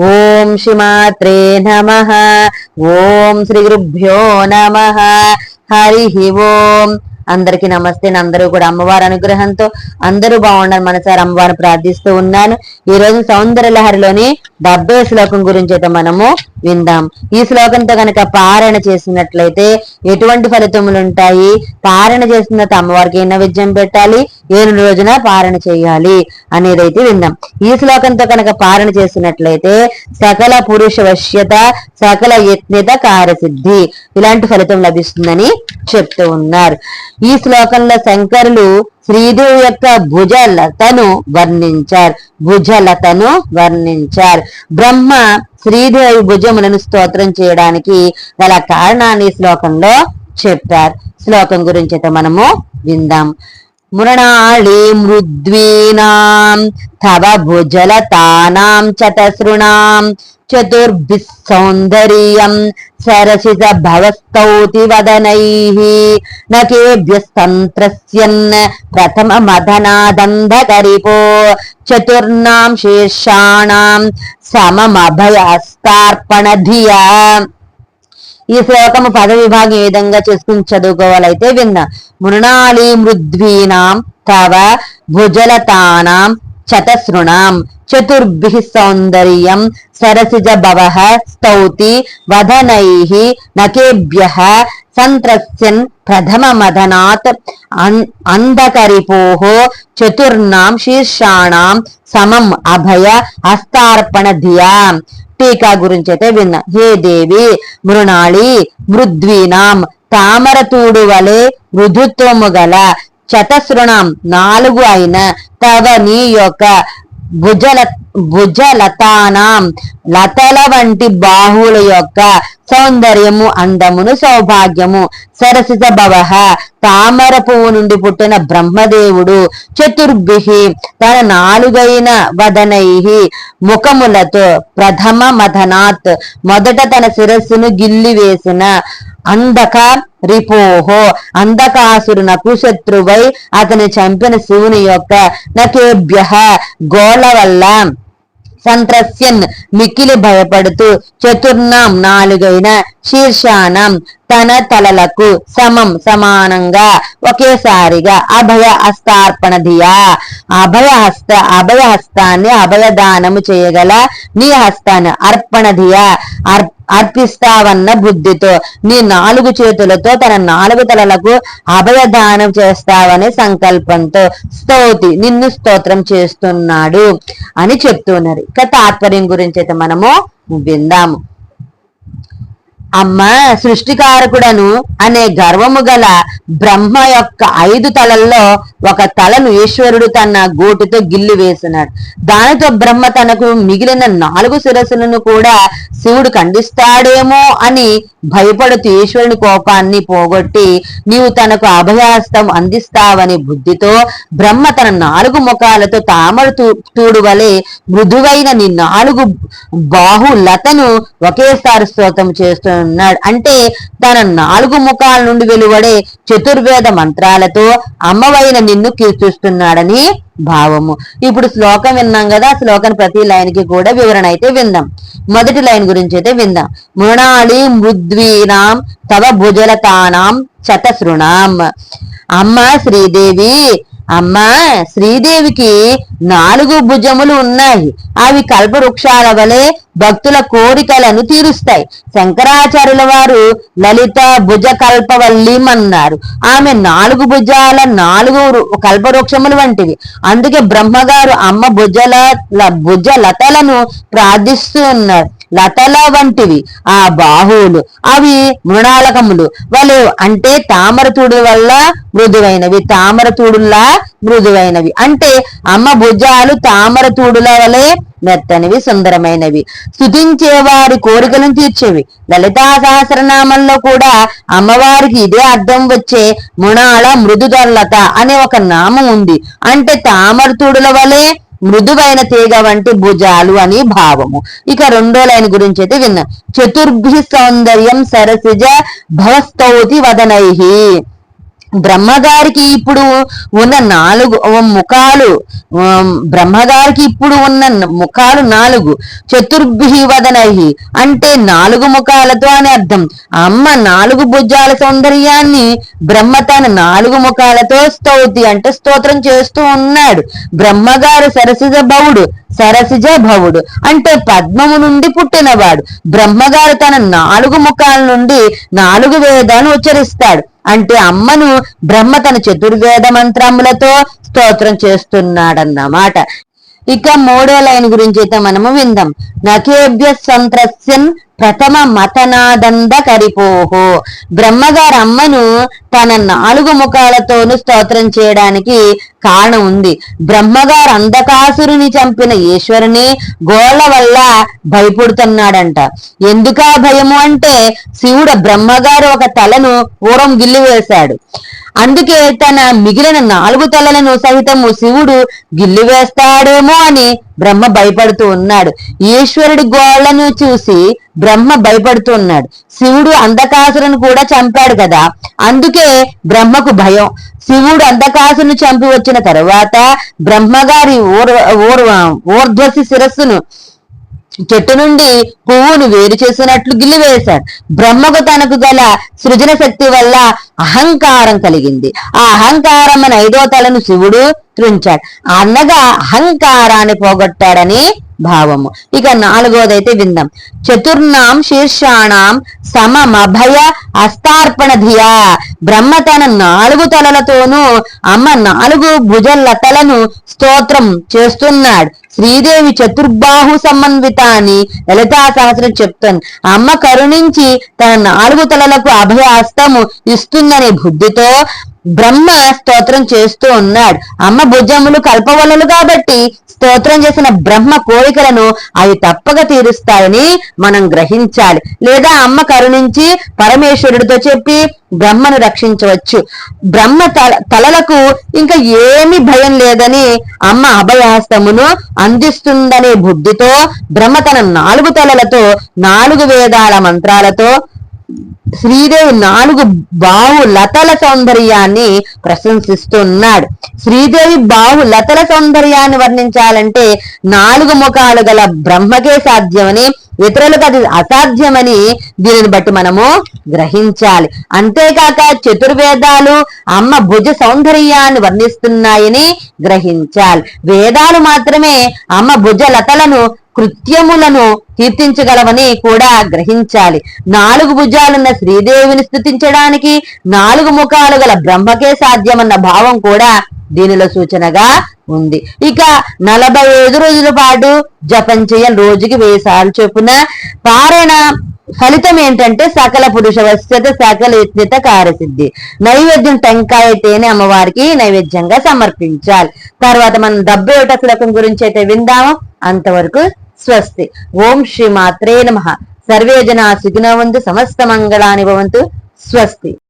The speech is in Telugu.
ఓం శ్రీమాత్రే నమ. ఓం శ్రీ గురుభ్యో నమ. హరి ఓం. అందరికి నమస్తే. అందరూ కూడా అమ్మవారి అనుగ్రహంతో అందరూ బాగుండాలి మనసారి అమ్మవారిని ప్రార్థిస్తూ ఉన్నాను. ఈ రోజు సౌందర్య లహరిలోని డెబ్బై శ్లోకం గురించి అయితే మనము విందాం. ఈ శ్లోకంతో కనుక పారాయణ చేసినట్లయితే ఎటువంటి ఫలితములు ఉంటాయి? పారాయణ చేసిన తర్వాత అమ్మవారికి ఏ నైవేద్యం పెట్టాలి? ఏ రోజున పారణ చేయాలి? అనేది అయితే విందాం. ఈ శ్లోకంతో కనుక పారణ చేసినట్లయితే సకల పురుష వశ్యత సకల యత్నిత కార్యసిద్ధి ఇలాంటి ఫలితం లభిస్తుందని చెప్తూ ఉన్నారు. ఈ శ్లోకంలో శంకరులు శ్రీదేవి యొక్క భుజలతను వర్ణించారు. భుజలతను వర్ణించారు. బ్రహ్మ శ్రీదేవి భుజములను స్తోత్రం చేయడానికి గల కారణాన్ని శ్లోకంలో చెప్పారు. శ్లోకం గురించి అయితే మనము విందాం. మృణాళి మృద్వీనాం తవ భుజలతానాం చతసృణాం చతుర్భిः సౌందర్యం సరసిత భవస్తౌతి వదనైః నకేభ్యస్తంత్రస్యన్ ప్రథమ మదనాదంధకరిపో చతుర్నాం శీర్షాణాం సమమభయస్తార్పణ ధియా ఈ శ్లోకము పద విభాగం ఏ విధంగా చేసుకుని చదువుకోవాలైతే విన్నా. మృణాళి మృద్వీనాం తవ భుజలతానాం చతసృణాం చతుర్భి సౌందర్యం సరసిజ భవ స్తౌతి వదనై నకేభ్య సంత్రస్యన్ ప్రథమ మదనాత్ అంధకరిపో చతుర్ణాం శీర్షాణాం సమం అభయ హస్తార్పణ ధియా. టీకా గురించి అయితే విన్నా. హే దేవి మృణాళి మృద్వీనాం తామరతూడు వలె మృదుత్వము గల చతసృణం నాలుగు అయిన తవ నీ యొక్క భుజల భుజలతానాం లతల వంటి బాహువుల యొక్క సౌందర్యము అందమును సౌభాగ్యము. సరసిత భవ. తామర పువ్వు నుండి పుట్టిన బ్రహ్మదేవుడు చతుర్భి. తన నాలుగైన వదనై. ముఖములతో ప్రథమ మథనాత్. మొదట తన శిరస్సును గిల్లి వేసిన రిపోహో. అంధకాసురునకు శత్రువై అతని చంపిన శివుని యొక్క నకేభ్య. గోళ వల్ల సంత్రస్యన్ మిక్కిలి భయపడుతూ చతుర్నాం నాలుగైన శీర్షానం తన తలలకు సమం సమానంగా ఒకేసారిగా అభయ హస్తార్పణ దియా అభయ హస్త అభయ హస్తాన్ని అభయదానము చేయగల నీ హస్తాన్ని అర్పణ దియా అర్ప అర్పిస్తావన్న బుద్ధితో నీ నాలుగు చేతులతో తన నాలుగు తలలకు అభయదానం చేస్తావనే సంకల్పంతో స్తోతి నిన్ను స్తోత్రం చేస్తున్నాడు అని చెప్తున్నారు ఇక తాత్పర్యం గురించి అయితే మనము విందాము. అమ్మ సృష్టికారకుడను అనే గర్వము గల బ్రహ్మ యొక్క ఐదు తలల్లో ఒక తలను ఈశ్వరుడు తన గోటితో గిల్లి వేసినాడు. దానితో బ్రహ్మ తనకు మిగిలిన నాలుగు శిరస్సులను కూడా శివుడు ఖండిస్తాడేమో అని భయపడుతూ ఈశ్వరుని కోపాన్ని పోగొట్టి నీవు తనకు అభయాస్తం అందిస్తావని బుద్ధితో బ్రహ్మ తన నాలుగు ముఖాలతో తామర తూడు వలె మృదువైన నీ నాలుగు బాహు లతను ఒకేసారి స్తోత్రం చేస్తున్నాడు. అంటే తన నాలుగు ముఖాల నుండి వెలువడే చతుర్వేద మంత్రాలతో అమ్మవైన నిన్ను కీర్తిస్తున్నాడని భావము. ఇప్పుడు శ్లోకం విన్నాం కదా ఆ శ్లోకం ప్రతి లైన్కి కూడా వివరణ అయితే విందాం. మొదటి లైన్ గురించి అయితే విందాం. మృణాళి మృద్వీనాం తవ భుజలతానాం చతశృణాం. అమ్మ శ్రీదేవి అమ్మ శ్రీదేవికి నాలుగు భుజములు ఉన్నాయి. అవి కల్పవృక్షాల వలె భక్తుల కోరికలను తీరుస్తాయి. శంకరాచార్యుల వారు లలిత భుజ కల్పవల్లిమన్నారు ఆమె నాలుగు భుజాల నాలుగు కల్పవృక్షములు వంటివి. అందుకే బ్రహ్మగారు అమ్మ భుజల భుజ లతలను ప్రార్థిస్తూ ఉన్నారు. లతల వంటివి. ఆ బాహువులు. అవి మృణాలకములు. వాళ్ళు అంటే తామరతూడు వల్ల మృదువైనవి. తామరతూడులా మృదువైనవి. అంటే అమ్మ భుజాలు తామరతూడుల వలె మెత్తనివి సుందరమైనవి. స్థుతించేవారి కోరికలను తీర్చేవి. లలితా సహస్రనామంలో కూడా అమ్మవారికి ఇదే అర్థం వచ్చే మృణాళ మృదుదర్లత అనే ఒక నామం ఉంది. అంటే తామరతుడుల వలె మృదువైన తీగ వంటి భుజాలు అని భావము. ఇక రెండో లైన్ గురించి అయితే విన్నాం. చతుర్భి సౌందర్యం సరసిజ భవస్తౌతి వదనై. బ్రహ్మగారికి ఇప్పుడు ఉన్న నాలుగు ముఖాలు బ్రహ్మగారికి ఇప్పుడు ఉన్న ముఖాలు నాలుగు. చతుర్భి వదనహి అంటే నాలుగు ముఖాలతో అని అర్థం. అమ్మ నాలుగు భుజాల సౌందర్యాన్ని బ్రహ్మ తన నాలుగు ముఖాలతో స్తౌతి అంటే స్తోత్రం చేస్తూ ఉన్నాడు. బ్రహ్మగారు సరసిజ భవుడు సరసిజ భవుడు అంటే పద్మము నుండి పుట్టినవాడు. బ్రహ్మగారు తన నాలుగు ముఖాల నుండి నాలుగు వేదాలను ఉచ్చరిస్తాడు. అంటే అమ్మను బ్రహ్మ తన చతుర్వేద మంత్రములతో స్తోత్రం చేస్తున్నాడన్నమాట. ఇక మూడో లైన్ గురించి అయితే మనము విందాం. నకేభ్య సంత్రస్యన్ ప్రథమ మతనాదంద కరిపోహో బ్రహ్మగారు అమ్మను తన నాలుగు ముఖాలతోనూ స్తోత్రం చేయడానికి కారణం ఉంది బ్రహ్మగారు అంధకాసురుని చంపిన ఈశ్వరుని గోళ్ళ వల్ల భయపడుతున్నాడంట. ఎందుకా భయము అంటే శివుడు బ్రహ్మగారు ఒక తలను పూర్వం గిల్లివేశాడు. అందుకే తన మిగిలిన నాలుగు తలలను సహితము శివుడు గిల్లివేస్తాడేమో అని బ్రహ్మ భయపడుతూ ఉన్నాడు. ఈశ్వరుడి గోళ్ళను చూసి బ్రహ్మ బ్రహ్మ భయపడుతున్నాడు. శివుడు అంధకాసురుని కూడా చంపాడు కదా. అందుకే బ్రహ్మకు భయం. శివుడు అంధకాసును చంపి వచ్చిన తర్వాత బ్రహ్మగారి ఓర్ ఊర్ ఊర్ధ్వసి శిరస్సును చెట్టు నుండి పువ్వును వేరు చేసినట్లు గిల్లివేశాడు బ్రహ్మకు తనకు గల సృజన శక్తి వల్ల అహంకారం కలిగింది. ఆ అహంకారం అని ఐదో తలను శివుడు త్రుంచాడు. అనగా అహంకారాన్ని పోగొట్టాడని భావము. ఇక నాలుగోదైతే విందాం. చతుర్నాం శీర్షాణం సమమభయ అస్తార్పణ ధియా బ్రహ్మ తన నాలుగు తలలతోనూ అమ్మ నాలుగు భుజలతలను స్తోత్రం చేస్తున్నాడు. శ్రీదేవి చతుర్బాహు సంబంధిత అని లలితా సహస్రం చెప్తాను అమ్మ కరుణించి తన నాలుగు తలలకు అభయ హస్తము ఇస్తుందనే బుద్ధితో బ్రహ్మ స్తోత్రం చేస్తూ ఉన్నాడు. అమ్మ భుజములు కల్పవలలు కాబట్టి స్తోత్రం చేసిన బ్రహ్మ కోరికలను అవి తప్పక తీరుస్తాయని మనం గ్రహించాలి. లేదా అమ్మ కరుణించి పరమేశ్వరుడితో చెప్పి బ్రహ్మను రక్షించవచ్చు. బ్రహ్మ తలలకు ఇంకా ఏమి భయం లేదని అమ్మ అభయహస్తమును అందిస్తుందనే బుద్ధితో బ్రహ్మ తన నాలుగు తలలతో నాలుగు వేదాల మంత్రాలతో శ్రీదేవి నాలుగు బాహు లతల సౌందర్యాన్ని ప్రశంసిస్తున్నాడు. శ్రీదేవి బాహు లతల సౌందర్యాన్ని వర్ణించాలంటే నాలుగు ముఖాలు గల బ్రహ్మకే సాధ్యమని ఇతరులకు అది అసాధ్యమని దీనిని బట్టి మనము గ్రహించాలి. అంతేకాక చతుర్వేదాలు అమ్మ భుజ సౌందర్యాన్ని వర్ణిస్తున్నాయని గ్రహించాలి. వేదాలు మాత్రమే అమ్మ భుజ లతలను కృత్యములను కీర్తించగలవని కూడా గ్రహించాలి. నాలుగు భుజాలున్న శ్రీదేవిని స్థుతించడానికి నాలుగు ముఖాలు గల బ్రహ్మకే సాధ్యమన్న భావం కూడా దీనిలో సూచనగా ఉంది. ఇక నలభై ఐదు రోజుల పాటు జపం చేయాలి. రోజుకి వెయ్యి సార్లు చొప్పున పారాయణ ఫలితం ఏంటంటే సకల పురుష వశ్యత సకల యత్నిత కార్యసిద్ధి. నైవేద్యం టెంకాయ తేనె అమ్మవారికి నైవేద్యంగా సమర్పించాలి. తర్వాత మనం దబ్బేట శ్లోకం గురించి అయితే విందాము. అంతవరకు స్వస్తి. ఓం శ్రీ మాత్రే నమ. సర్వే జనా సుఖినవంతు సమస్త మంగళాని భవంతు. స్వస్తి.